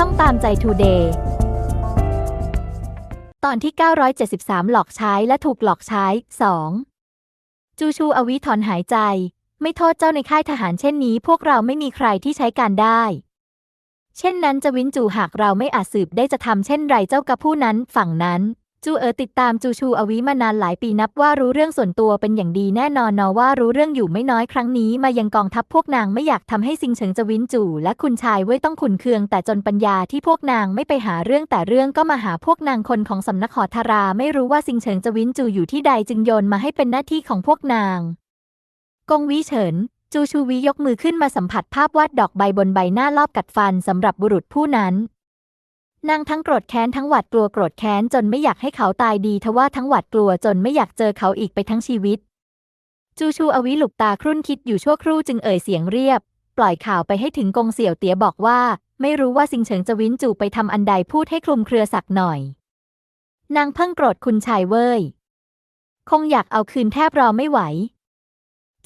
ช่องตามใจทูเดย์ตอนที่ 973 หลอกใช้และถูกหลอกใช้ 2. จูชูอวิถอนหายใจ ไม่โทษเจ้าในค่ายทหารเช่นนี้ พวกเราไม่มีใครที่ใช้การได้ เช่นนั้นจะวินจูหากเราไม่อาจสืบได้จะทำเช่นไรเจ้ากับผู้นั้นฝั่งนั้น จูเอ๋อติดตามจูชูอวิมานานหลายปีนับว่ารู้เรื่องส่วนตัวเป็นอย่างดีแน่นอนนอว่ารู้เรื่องอยู่ไม่น้อยครั้งนี้มายังกองทัพพวกนางไม่อยากทำให้ซิงเฉิงจะวินจูและคุณชายเว่ยต้องขุนเคือง แต่จนปัญญาที่พวกนางไม่ไปหาเรื่องแต่เรื่องก็มาหาพวกนางคนของสำนักหอทารา ไม่รู้ว่าซิงเฉิงจะวินจูอยู่ที่ใดจึงโยนมาให้เป็นหน้าที่ของพวกนาง กงวิเฉินจูชูวิยกมือขึ้นมาสัมผัสภาพวาดดอกใบบนใบหน้ารอบกัดฟันสำหรับบุรุษผู้นั้น นางทั้งโกรธแค้นทั้งหวาดกลัวโกรธแค้นจนไม่อยากให้เขาตายดีทว่าทั้งหวาดกลัวจนไม่อยากเจอเขาอีกไปทั้งชีวิต จูชูอวิหลุกตาครุ่นคิดอยู่ชั่วครู่จึงเอ่ยเสียงเรียบ ปล่อยข่าวไปให้ถึงกงเสี่ยวเตี๋ยบอกว่า ไม่รู้ว่าซิงเฉิงจะวินจูไปทำอันใดพูดให้คลุมเครือสักหน่อย นางเพิ่งโกรธคุณชายเว้ย คงอยากเอาคืนแทบรอไม่ไหว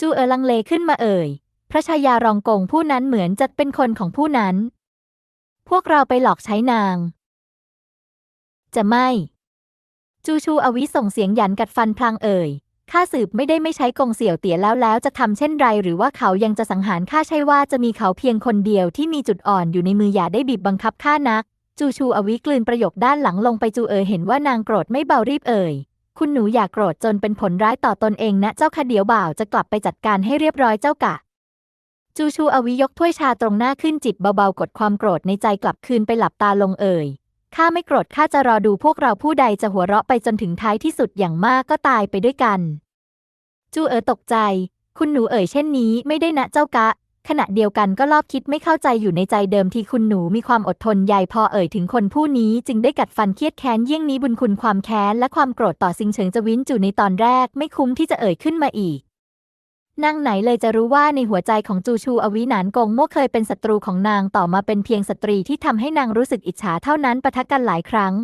จูเออลังเลขึ้นมาเอ่ย พระชายารองกงผู้นั้นเหมือนจะเป็นคนของผู้นั้น พวกเราไปหลอกใช้นาง จะไม่ จูชูอวิส่งเสียงหยันกัดฟันพลางเอ่ยข้าสืบไม่ได้ไม่ใช้กงเสี่ยวเตี๋ยแล้วแล้วจะทำเช่นไร หรือว่าเขายังจะสังหารข้าใช่ว่าจะมีเขาเพียงคนเดียวที่มีจุดอ่อนอยู่ในมืออย่าได้บีบบังคับข้านัก จูชูอวิกลืนประโยคด้านหลังลงไปจูเอ๋ยเห็นว่านางโกรธไม่เบารีบเอ่ยคุณหนูอย่าโกรธจนเป็นผลร้ายต่อตนเองนะเจ้าคะเดี๋ยวบ่าวจะกลับไปจัดการให้เรียบร้อยเจ้ากะ จูชูอวิยกถ้วยชาตรงหน้าขึ้นจิบเบาๆ กดความโกรธในใจกลับคืนไปหลับตาลงเอ่ย ข้าไม่โกรธข้าจะรอดูพวกเราผู้ใดจะหัวเราะไปจนถึงท้ายที่สุดอย่างมากก็ตายไปด้วยกัน จูเอ๋อตกใจ คุณหนูเอ่ยเช่นนี้ไม่ได้นะเจ้ากะ ขณะเดียวกันก็รอบคิดไม่เข้าใจอยู่ในใจเดิมที่คุณหนูมีความอดทนใหญ่พอเอ่ยถึงคนผู้นี้จึงได้กัดฟันเครียดแค้นเยี่ยงนี้บุญคุณความแค้นและความโกรธต่อซิงเฉิงจวินจูในตอนแรกไม่คุ้มที่จะเอ่ยขึ้นมาอีก นางไหนเลยจะรู้ว่าในหัวใจของจูชูอวิหนานกงโม่เคยเป็นศัตรูของนางต่อมาเป็นเพียงสตรีที่ทำให้นางรู้สึกอิจฉาเท่านั้นปะทะกันหลายครั้ง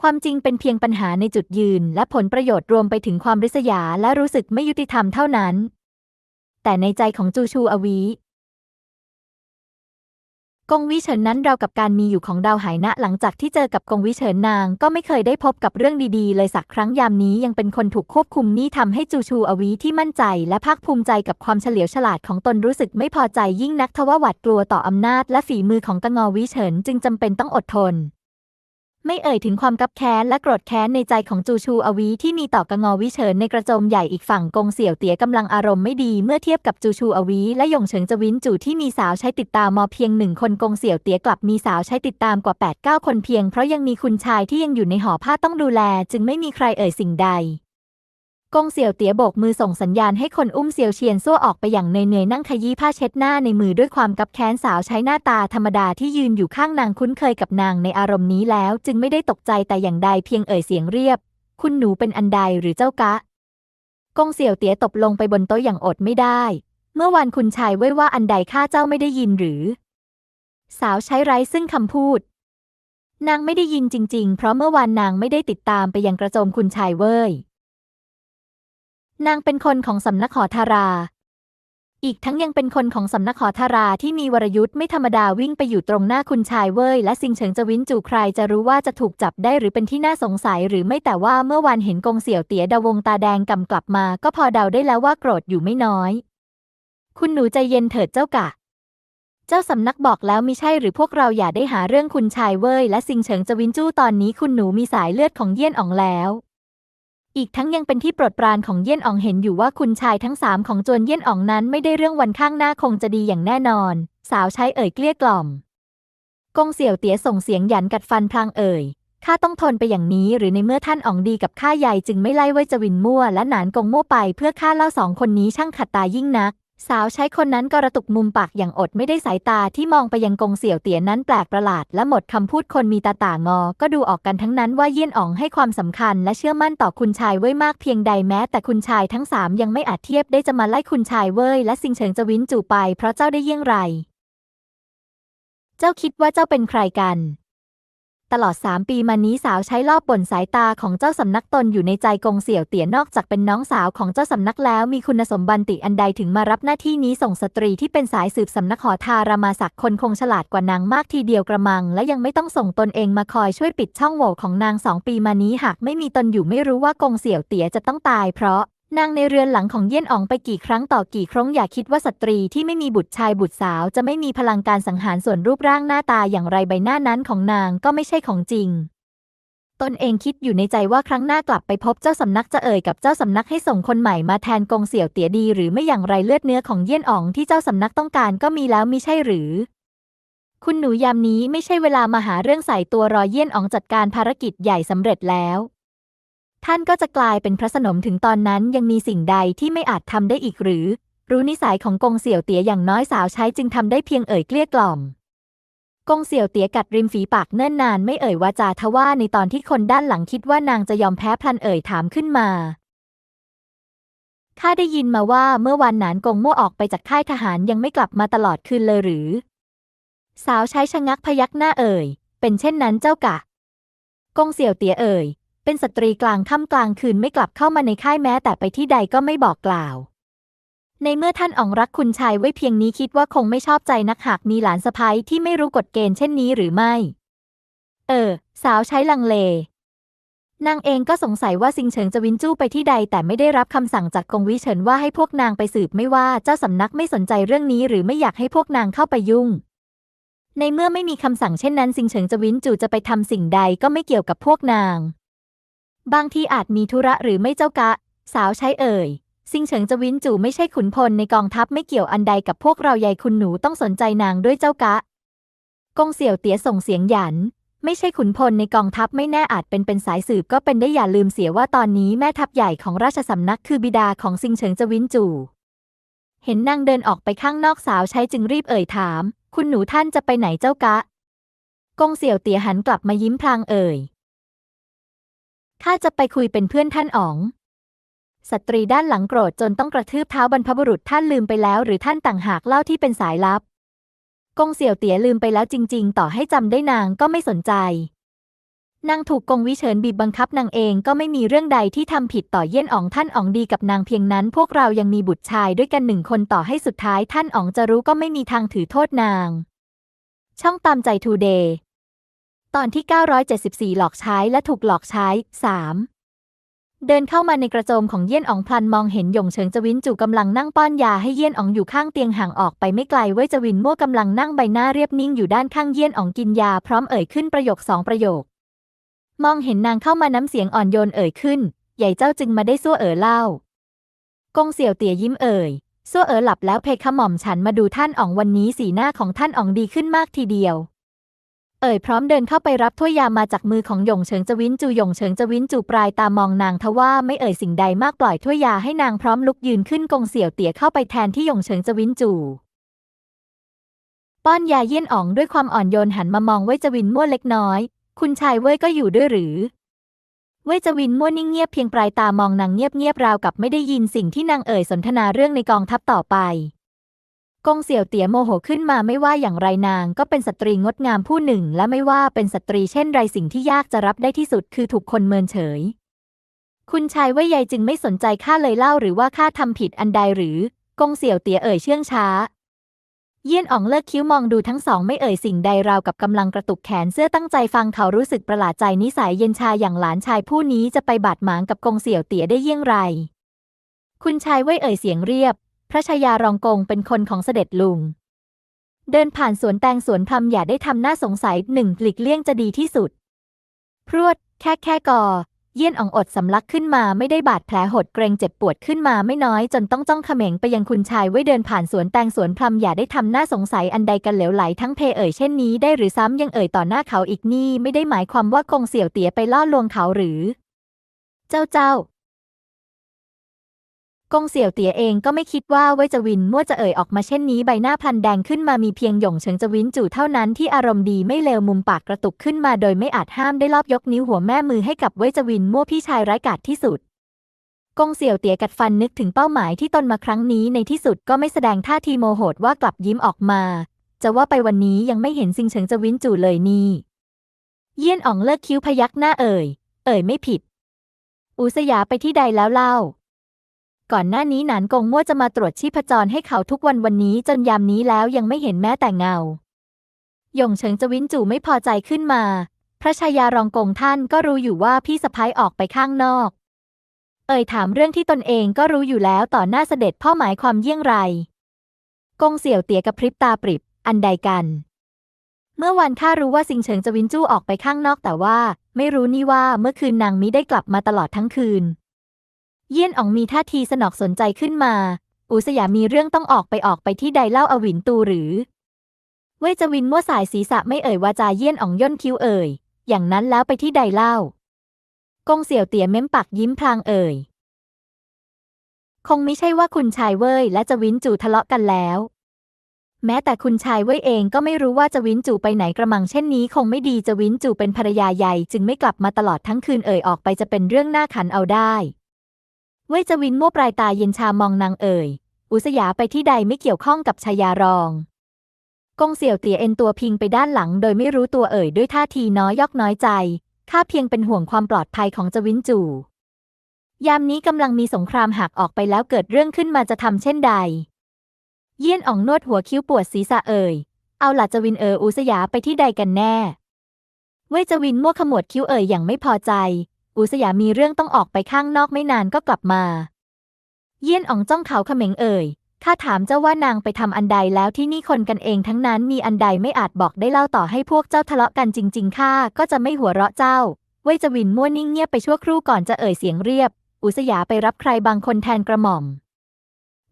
ความจริงเป็นเพียงปัญหาในจุดยืน และผลประโยชน์รวมไปถึงความริษยาและรู้สึกไม่ยุติธรรมเท่านั้น แต่ในใจของจูชูอวี กงวิเฉินนั้นเราวกับการมีอยู่ของดาวหายนะหลังจากที่เจอกับกงวิเฉินนาง ก็ไม่เคยได้พบกับเรื่องดีๆ เลยสักครั้งยามนี้ยังเป็นคนถูกควบคุมนี่ทำให้จูชูอวีที่มั่นใจ และภาคภูมิใจกับความเฉลียวฉลาดของตนรู้สึกไม่พอใจยิ่งนักทว่าหวาดกลัวต่ออำนาจและฝีมือของกงอวิเฉินจึงจำเป็นต้องอดทน ไม่เอ่ยถึงความกับแค้นและโกรธแค้นในใจของจูชูอวีที่มีต่อกงอวิเฉินในกระโจมใหญ่อีกฝั่งกงเสี่ยวเตี๋ยกำลังอารมณ์ไม่ดีเมื่อเทียบกับจูชูอวีและหยงเฉิงจวินจู่ที่มีสาวใช้ติดตามมอเพียงหนึ่งคนกงเสี่ยวเตี๋ยกลับมีสาวใช้ติดตามกว่า8 9คนเพียงเพราะยังมีคุณชายที่ยังอยู่ในหอผ้าต้องดูแล จึงไม่มีใครเอ่ยสิ่งใด กงเสี่ยวเตี๋ยโบกมือส่งสัญญาณให้คนอุ้มเสี่ยวเชียนซั่วออกไปอย่างเหนื่อยๆนั่งขยี้ผ้าเช็ดหน้าในมือด้วยความกับแค้นสาวใช้หน้าตาธรรมดาที่ยืนอยู่ข้างนางคุ้นเคยกับนางในอารมณ์นี้แล้ว จึงไม่ได้ตกใจแต่อย่างใดเพียงเอ่ยเสียงเรียบ คุณหนูเป็นอันใดหรือเจ้ากะ กงเสี่ยวเตี๋ยตบลงไปบนโต๊ะอย่างอดไม่ได้ เมื่อวานคุณชายไว้ว่าอันใดข้าเจ้าไม่ได้ยินหรือ สาวใช้ไร้ซึ่งคำพูด นางไม่ได้ยินจริง ๆ เพราะเมื่อวานนางไม่ได้ติดตามไปยังกระโจมคุณชายเว้ย นางเป็นคนของสำนักหอทารา อีกทั้งยังเป็นคนของสำนักหอทาราที่มีวรยุทธ์ไม่ธรรมดาวิ่งไปอยู่ตรงหน้าคุณชายเว้ยและซิงเฉิงจะวินจูใครจะรู้ว่าจะถูกจับได้หรือเป็นที่น่าสงสัยหรือไม่แต่ว่าเมื่อวานเห็นกงเสี่ยวเตี๋ยดาวงตาแดงกำกลับมา ก็พอเดาได้แล้วว่าโกรธอยู่ไม่น้อย คุณหนูใจเย็นเถิดเจ้ากะเจ้าสำนักบอกแล้วมิใช่หรือพวกเราอย่าได้หาเรื่องคุณชายเว้ยและซิงเฉิงจวินจู้ตอนนี้คุณหนูมีสายเลือดของเยี่ยนอ๋องแล้ว อีกทั้งยังเป็นที่โปรดปรานของเยี่ยนอ๋องเห็นอยู่ว่าคุณชายทั้งสามของจวนเยี่ยนอ๋องนั้นไม่ได้เรื่องวันข้างหน้าคงจะดีอย่างแน่นอน สาวใช้เอ่ยเกลี้ยกล่อม กงเสี่ยวเตี๋ยส่งเสียงหยันกัดฟันพลางเอ่ยข้าต้องทนไปอย่างนี้หรือในเมื่อท่านอ๋องดีกับข้าใหญ่จึงไม่ไล่ไว้จวินมั่วและหนานกงมั่วไปเพื่อข้าเล่าสองคนนี้ช่างขัดตายิ่งนัก สาวใช้คนนั้นกระตุกมุมปากอย่างอดไม่ได้สายตาที่มองไปยังกงเสี่ยวเตี๋ยนั้นแปลกประหลาด และหมดคำพูดคนมีตาต่างอ ก็ดูออกกันทั้งนั้นว่าเยี่ยนอ๋องให้ความสำคัญ และเชื่อมั่นต่อคุณชายเว้ยมากเพียงใดแม้แต่คุณชายทั้งสามยังไม่อาจเทียบได้จะมาไล่คุณชายเว้ยและซิงเฉิงจะวินจู่ไปเพราะเจ้าได้เยี่ยงไร เจ้าคิดว่าเจ้าเป็นใครกัน ตลอดสามปีมานี้สาวใช้ลอบบ่นสายตาของเจ้าสำนักตนอยู่ในใจกงเสี่ยวเตี๋ยนอกจากเป็นน้องสาวของเจ้าสำนักแล้ว มีคุณสมบัติอันใดถึงมารับหน้าที่นี้ส่งสตรีที่เป็นสายสืบสำนักหอทารามาศักคนคงฉลาดกว่านางมากทีเดียวกระมัง และยังไม่ต้องส่งตนเองมาคอยช่วยปิดช่องโหว่ของนางสองปีมานี้หากไม่มีตนอยู่ไม่รู้ว่ากงเสี่ยวเตี๋ยจะต้องตายเพราะ นางในเรือนหลังของเยี่ยนอ๋องไปกี่ครั้งต่อกี่ครั้งอย่าคิดว่าสตรีที่ไม่มีบุตรชายบุตรสาวจะไม่มีพลังการสังหารส่วนรูปร่างหน้าตาอย่างไรใบหน้านั้นของนางก็ไม่ใช่ของจริง ตนเองคิดอยู่ในใจว่าครั้งหน้ากลับไปพบเจ้าสำนักจะเอ่ยกับเจ้าสำนักให้ส่งคนใหม่มาแทนกงเสี่ยวเตี๋ยดี หรือไม่อย่างไรเลือดเนื้อของเยี่ยนอ๋องที่เจ้าสำนักต้องการก็มีแล้วมิใช่หรือ คุณหนูยามนี้ไม่ใช่เวลามาหาเรื่องใส่ตัวรอเยี่ยนอ๋องจัดการภารกิจใหญ่สำเร็จแล้ว ท่านก็จะกลายเป็นพระสนมถึงตอนนั้นยังมีสิ่งใดที่ไม่อาจทำได้อีกหรือ รู้นิสัยของกงเสี่ยวเตี๋ยอย่างน้อยสาวใช้จึงทำได้เพียงเอ่ยเกลี้ยกล่อมกงเสี่ยวเตี๋ยกัดริมฝีปากเนิ่นนานไม่เอ่ยวาจาทว่าในตอนที่คนด้านหลังคิดว่านางจะยอมแพ้พลันเอ่ยถามขึ้นมาข้าได้ยินมาว่าเมื่อวันหนานกงมั่วออกไปจากค่ายทหารยังไม่กลับมาตลอดคืนเลยหรือ สาวใช้ชะงักพยักหน้าเอ่ย เป็นเช่นนั้นเจ้ากะ กงเสี่ยวเตี๋ยเอ่ย เป็นสตรีกลางค่ำกลางคืนไม่กลับเข้ามาในค่ายแม้แต่ไปที่ใดก็ไม่บอกกล่าว ในเมื่อท่านอองรักคุณชายไว้เพียงนี้คิดว่าคงไม่ชอบใจนักหากมีหลานสะพ้ยที่ไม่รู้กฎเกณฑ์เช่นนี้หรือไม่ เออ สาวใช้ลังเลนางเองก็สงสัยว่าซิงเฉิงจะวินจู้ไปที่ใด แต่ไม่ได้รับคำสั่งจากกงวิเฉินว่าให้พวกนางไปสืบไม่ว่าเจ้าสำนักไม่สนใจเรื่องนี้ หรือไม่อยากให้พวกนางเข้าไปยุ่ง ในเมื่อไม่มีคำสั่งเช่นนั้นซิงเฉิงจะวินจูจะไปทำสิ่งใดก็ไม่เกี่ยวกับพวกนาง บางทีอาจมีธุระหรือไม่เจ้ากะ สาวใช้เอ่ยซิงเฉิงจะวินจู่ไม่ใช่ขุนพลในกองทัพไม่เกี่ยวอันใดกับพวกเรายายคุณหนูต้องสนใจนางด้วยเจ้ากะ กงเสี่ยวเตี๋ยส่งเสียงหยัน ไม่ใช่ขุนพลในกองทัพไม่แน่อาจเป็นเป็นสายสืบก็เป็นได้อย่าลืมเสียว่าตอนนี้แม่ทัพใหญ่ของราชสำนักคือบิดาของซิงเฉิงจะวินจู่ เห็นนางเดินออกไปข้างนอกสาวใช้จึงรีบเอ่ยถาม คุณหนูท่านจะไปไหนเจ้ากะ กงเสี่ยวเตี๋ยหันกลับมายิ้มพลางเอ่ย ข้าจะไปคุยเป็นเพื่อนท่านอ๋อง สตรีด้านหลังโกรธจนต้องกระทืบเท้าบรรพบุรุษท่านลืมไปแล้วหรือท่านต่างหากเล่าที่เป็นสายลับ กงเสี่ยวเตี๋ยลืมไปแล้วจริง ๆ ต่อให้จำได้นางก็ไม่สนใจ นางถูกกงวิเฉินบีบบังคับนางเองก็ไม่มีเรื่องใดที่ทำผิดต่อเยี่ยนอ๋องท่านอ๋องดีกับนางเพียงนั้น พวกเรายังมีบุตรชายด้วยกันหนึ่งคนต่อให้สุดท้ายท่านอ๋องจะรู้ก็ไม่มีทางถือโทษนาง ช่องตามใจทูเดย์ ตอนที่ 974 หลอกใช้และถูกหลอกใช้ 3 เดินเข้ามาในกระโจมของเยี่ยนอ๋องพลันมองเห็นหยงเฉิงจวินจู่กำลังนั่งป้อนยาให้เยี่ยนอ๋องอยู่ข้างเตียงห่างออกไปไม่ไกลเว้ยจวินมั่วกำลังนั่งใบหน้าเรียบนิ่งอยู่ด้านข้างเยี่ยนอ๋องกินยาพร้อมเอ่ยขึ้นประโยคสองประโยค มองเห็นนางเข้ามาน้ำเสียงอ่อนโยนเอ่ยขึ้น ใหญ่เจ้าจึงมาได้ซั่วเอ๋อเล่ากงเสี่ยวเตี๋ยยิ้มเอ่ยซั่วเอ๋อหลับแล้วเพคะหม่อมฉันมาดูท่านอ๋องวันนี้สีหน้าของท่านอ๋องดีขึ้นมากทีเดียว เอ่ยพร้อมเดินเข้าไปรับถ้วยยามาจากมือของหยงเฉิงจวินจูหยงเฉิงจวินจูปลายตามองนางทว่าไม่เอ่ยสิ่งใดมากปล่อยถ้วยยาให้นางพร้อมลุกยืนขึ้นกงเสี่ยวเตี๋ยเข้าไปแทนที่หยงเฉิงจวินจูป้อนยาเยี่ยนอ๋องด้วยความอ่อนโยนหันมามองเว่ยจวินมั่วเล็กน้อย คุณชายเว่ยก็อยู่ด้วยหรือ เว่ยจวินมั่วนิ่งเงียบเพียงปลายตามองนางเงียบเงียบๆราวกับไม่ได้ยินสิ่งที่นางเอ่ยสนทนาเรื่องในกองทัพต่อไป กงเสี่ยวเตี๋ยโมโหขึ้นมาไม่ว่าอย่างไรนางก็เป็นสตรีงดงามผู้หนึ่ง และไม่ว่าเป็นสตรีเช่นไรสิ่งที่ยากจะรับได้ที่สุดคือถูกคนเมินเฉย คุณชายว่ยใยจึงไม่สนใจข้าเลยเล่าหรือว่าข้าทำผิดอันใดหรือกงเสี่ยวเตี๋ยเอ่ยเชื่องช้า เยี่ยนอ๋องเลิกคิ้วมองดูทั้งสองไม่เอ่ยสิ่งใดราวกับกำลังกระตุกแขนเสื้อตั้งใจฟังเขารู้สึกประหลาดใจนิสัยเย็นชาอย่างหลานชายผู้นี้จะไปบาดหมางกับกงเสี่ยวเตี๋ยได้เยี่ยงไร คุณชายว่ยเอ่ยเสียงเรียบ พระชายารองกงเป็นคนของเสด็จลุง เดินผ่านสวนแตงสวนพรำอย่าได้ทำหน้าสงสัยหนึ่งหลีกเลี่ยงจะดีที่สุด พรวด แค่แค่กอเยี่ยนอ่องอดสำลักขึ้นมาไม่ได้บาดแผลหดเกรงเจ็บปวดขึ้นมาไม่น้อยจนต้องจ้องเขม็งไปยังคุณชายไว้เดินผ่านสวนแตงสวนพรำอย่าได้ทำหน้าสงสัยอันใดกันเหลวไหลทั้งเพเอ่ยเช่นนี้ได้หรือซ้ำยังเอ่ยต่อหน้าเขาอีกนี่ไม่ได้หมายความว่ากงเสี่ยวเตี๋ยไปล่อลวงเขาหรือ เจ้าเจ้า กงเสี่ยวเตี๋ยเองก็ไม่คิดว่าเว่ยจวินมั่วจะเอ่ยออกมาเช่นนี้ใบหน้าพลันแดงขึ้นมามีเพียงหยงเฉิงจวินจู่เท่านั้นที่อารมณ์ดีไม่เลวมุมปากกระตุกขึ้นมาโดยไม่อาจห้ามได้รอบยกนิ้วหัวแม่มือให้กับเว่ยจวินมั่วพี่ชายร้ายกาจที่สุดกงเสี่ยวเตี๋ยกัดฟันนึกถึงเป้าหมายที่ตนมาครั้งนี้ในที่สุดก็ไม่แสดงท่าทีโมโหดว่ากลับยิ้มออกมา จะว่าไปวันนี้ยังไม่เห็นซิงเฉิงจวินจู่เลยนี่เยี่ยนอ๋องเลิกคิ้วพยักหน้าเอ่ย เอ่ยไม่ผิด อุสยาไปที่ใดแล้วเล่า ก่อนหน้านี้หนานกงมั่วจะมาตรวจชีพจรให้เขาทุกวันวันนี้จนยามนี้แล้วยังไม่เห็นแม้แต่เงา หยงเฉิงจวินจู่ไม่พอใจขึ้นมา พระชายารองกงท่านก็รู้อยู่ว่าพี่สะพ้ายออกไปข้างนอก เอ่ยถามเรื่องที่ตนเองก็รู้อยู่แล้วต่อหน้าเสด็จพ่อหมายความเยี่ยงไร กงเสี่ยวเตี๋ยกับพริบตาปริบ อันใดกัน เมื่อวันข้ารู้ว่าสิงเฉิงจวินจู้ออกไปข้างนอกแต่ว่า ไม่รู้นี่ว่าเมื่อคืนนางมิได้กลับมาตลอดทั้งคืน เยี่ยนอ๋องมีท่าทีสนอกสนใจขึ้นมาอูสยามีเรื่องต้องออกไปออกไปที่ใดเล่าอวินตูหรือ เวยจวินมั่วสายศีรษะไม่เอ่ยวาจาเยี่ยนอ๋องย่นคิ้วเอ่ย อย่างนั้นแล้วไปที่ใดเล่ากงเสี่ยวเตี๋ยเม้มปากยิ้มพลางเอ่ย คงไม่ใช่ว่าคุณชายเว่ยและจวินจู่ทะเลาะกันแล้ว แม้แต่คุณชายเว่ยเองก็ไม่รู้ว่าจวินจู่ไปไหนกระมังเช่นนี้ คงไม่ดีจวินจู่เป็นภรรยาใหญ่ จึงไม่กลับมาตลอดทั้งคืนเอ่ยออกไปจะเป็นเรื่องน่าขันเอาได้ เว่ยจวินมั่วปลายตาเย็นชามองนางเอ่ย อุสยาไปที่ใดไม่เกี่ยวข้องกับชายารองกงเสี่ยวเตี๋ยเอ็นตัวพิงไปด้านหลัง โดยไม่รู้ตัวเอ่ยด้วยท่าทีน้อยยอกน้อยใจข้าเพียงเป็นห่วงความปลอดภัยของจวินจู ยามนี้กำลังมีสงครามหากออกไปแล้วเกิดเรื่องขึ้นมาจะทำเช่นใด เยี่ยนอ่องนวดหัวคิ้วปวดศีรษะเอ่ย เอาหล่ะจวินเอออุสยาไปที่ใดกันแน่ เว่ยจวินมั่วขมวดคิ้วเอ่ยอย่างไม่พอใจ อุสยามีเรื่องต้องออกไปข้างนอกไม่นานก็กลับมา เยี่ยนอ่องจ้องเขาเขม็งเอ่ยข้าถามเจ้าว่านางไปทำอันใดแล้วที่นี่คนกันเองทั้งนั้นมีอันใดไม่อาจบอกได้เล่าต่อให้พวกเจ้าทะเลาะกันจริง ๆ ข้าก็จะไม่หัวเราะเจ้า เวจวินมั่วนิ่งเงียบไปชั่วครู่ก่อนจะเอ่ยเสียงเรียบ อุสยาไปรับใครบางคนแทนกระหม่อม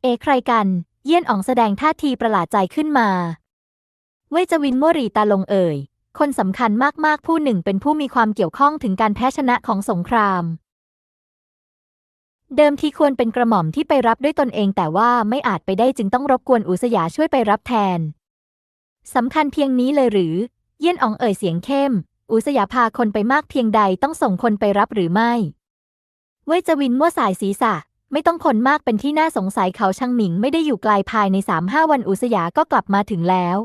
เอใครกัน เยี่ยนอ๋องแสดงท่าทีประหลาดใจขึ้นมา เวจวินมั่วหรีตาลงเอ่ย คนสำคัญมากๆ ผู้หนึ่งเป็นผู้มีความเกี่ยวข้องถึงการแพ้ชนะของสงคราม เดิมทีควรเป็นกระหม่อมที่ไปรับด้วยตนเองแต่ว่าไม่อาจไปได้จึงต้องรบกวนอุสยาช่วยไปรับแทนสำคัญเพียงนี้เลยหรือ เยี่ยนอองเอ่ยเสียงเข้ม อุสยาพาคนไปมากเพียงใดต้องส่งคนไปรับหรือไม่เว่ยจวินมั่วสายศีรษะ ไม่ต้องคนมากเป็นที่น่าสงสัยเขาช่างหมิงไม่ได้อยู่ไกลภายในสามห้าวันอุสยาก็กลับมาถึงแล้ว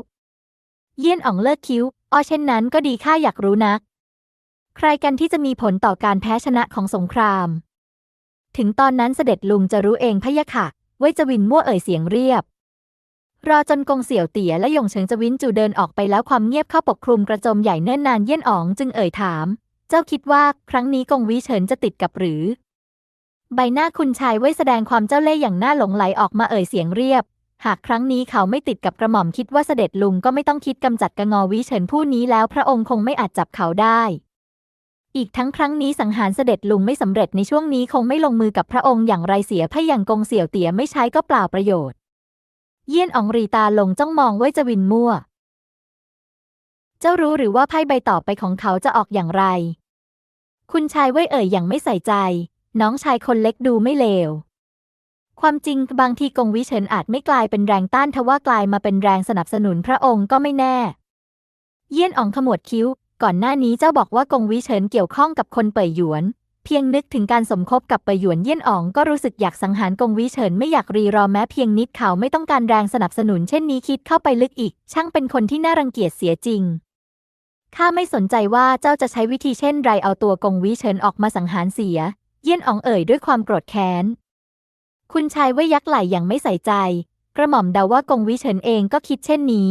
เยี่ยนอองเลิกคิ้ว อ้อเช่นนั้นก็ดีข้าอยากรู้นัก ใครกันที่จะมีผลต่อการแพ้ชนะของสงคราม ถึงตอนนั้นเสด็จลุงจะรู้เองพะยะค่ะเว่ยจวินมั่วเอ่ยเสียงเรียบ รอจนกงเสี่ยวเตี๋ยและหยงเฉิงจวินจูเดินออกไปแล้วความเงียบเข้าปกคลุมกระโจมใหญ่เนิ่นนานเยี่ยนอ๋องจึงเอ่ยถาม เจ้าคิดว่าครั้งนี้กงวิเฉินจะติดกับหรือ ใบหน้าคุณชายเว่ยแสดงความเจ้าเล่ห์อย่างน่าหลงไหลออกมาเอ่ยเสียงเรียบ หากครั้งนี้เขาไม่ติดกับกระหม่อมคิดว่าเสด็จลุงก็ไม่ต้องคิดกำจัดกระงอวิเฉินผู้นี้แล้วพระองค์คงไม่อาจจับเขาได้ อีกทั้งครั้งนี้สังหารเสด็จลุงไม่สำเร็จในช่วงนี้คงไม่ลงมือกับพระองค์อย่างไรเสียพะย่างกงเสี่ยวเตี๋ยไม่ใช้ก็เปล่าประโยชน์ เยี่ยนอองรีตาลงจ้องมองเว่ยจวินมั่ว เจ้ารู้หรือว่าไพ่ใบต่อไปของเขาจะออกอย่างไร คุณชายเว่ยเอ่ยอย่างไม่ใส่ใจ น้องชายคนเล็กดูไม่เลว ความจริงบางทีกงวิเฉินอาจไม่กลายเป็นแรงต้านทว่ากลายมาเป็นแรงสนับสนุนพระองค์ก็ไม่แน่ เยี่ยนอ๋องขมวดคิ้ว ก่อนหน้านี้เจ้าบอกว่ากงวิเฉินเกี่ยวข้องกับคนเป่ยหยวน เพียงนึกถึงการสมคบกับเป่ยหยวนเยี่ยนอ๋องก็รู้สึกอยากสังหารกงวิเฉินไม่อยากรีรอแม้เพียงนิดเขาไม่ต้องการแรงสนับสนุนเช่นนี้คิดเข้าไปลึกอีก ช่างเป็นคนที่น่ารังเกียจเสียจริงข้าไม่สนใจว่าเจ้าจะใช้วิธีเช่นไรเอาตัวกงวิเฉินออกมาสังหารเสีย เยี่ยนอ๋องเอ่ยด้วยความโกรธแค้น คุณชายว่ยยักไหล่อย่างไม่ใส่ใจ กระหม่อมเดาว่ากงวิเฉินเองก็คิดเช่นนี้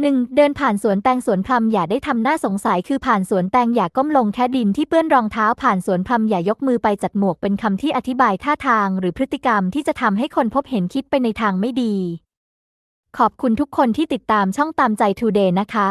หนึ่งเดินผ่านสวนแตงสวนพลัมอย่าได้ทำหน้าสงสัยคือผ่านสวนแตงอย่าก้มลงแค่ดินที่เปื้อนรองเท้าผ่านสวนพลัมอย่ายกมือไปจัดหมวกเป็นคำที่อธิบายท่าทางหรือพฤติกรรมที่จะทำให้คนพบเห็นคิดไปในทางไม่ดี ขอบคุณทุกคนที่ติดตามช่องตามใจทูเดย์นะคะ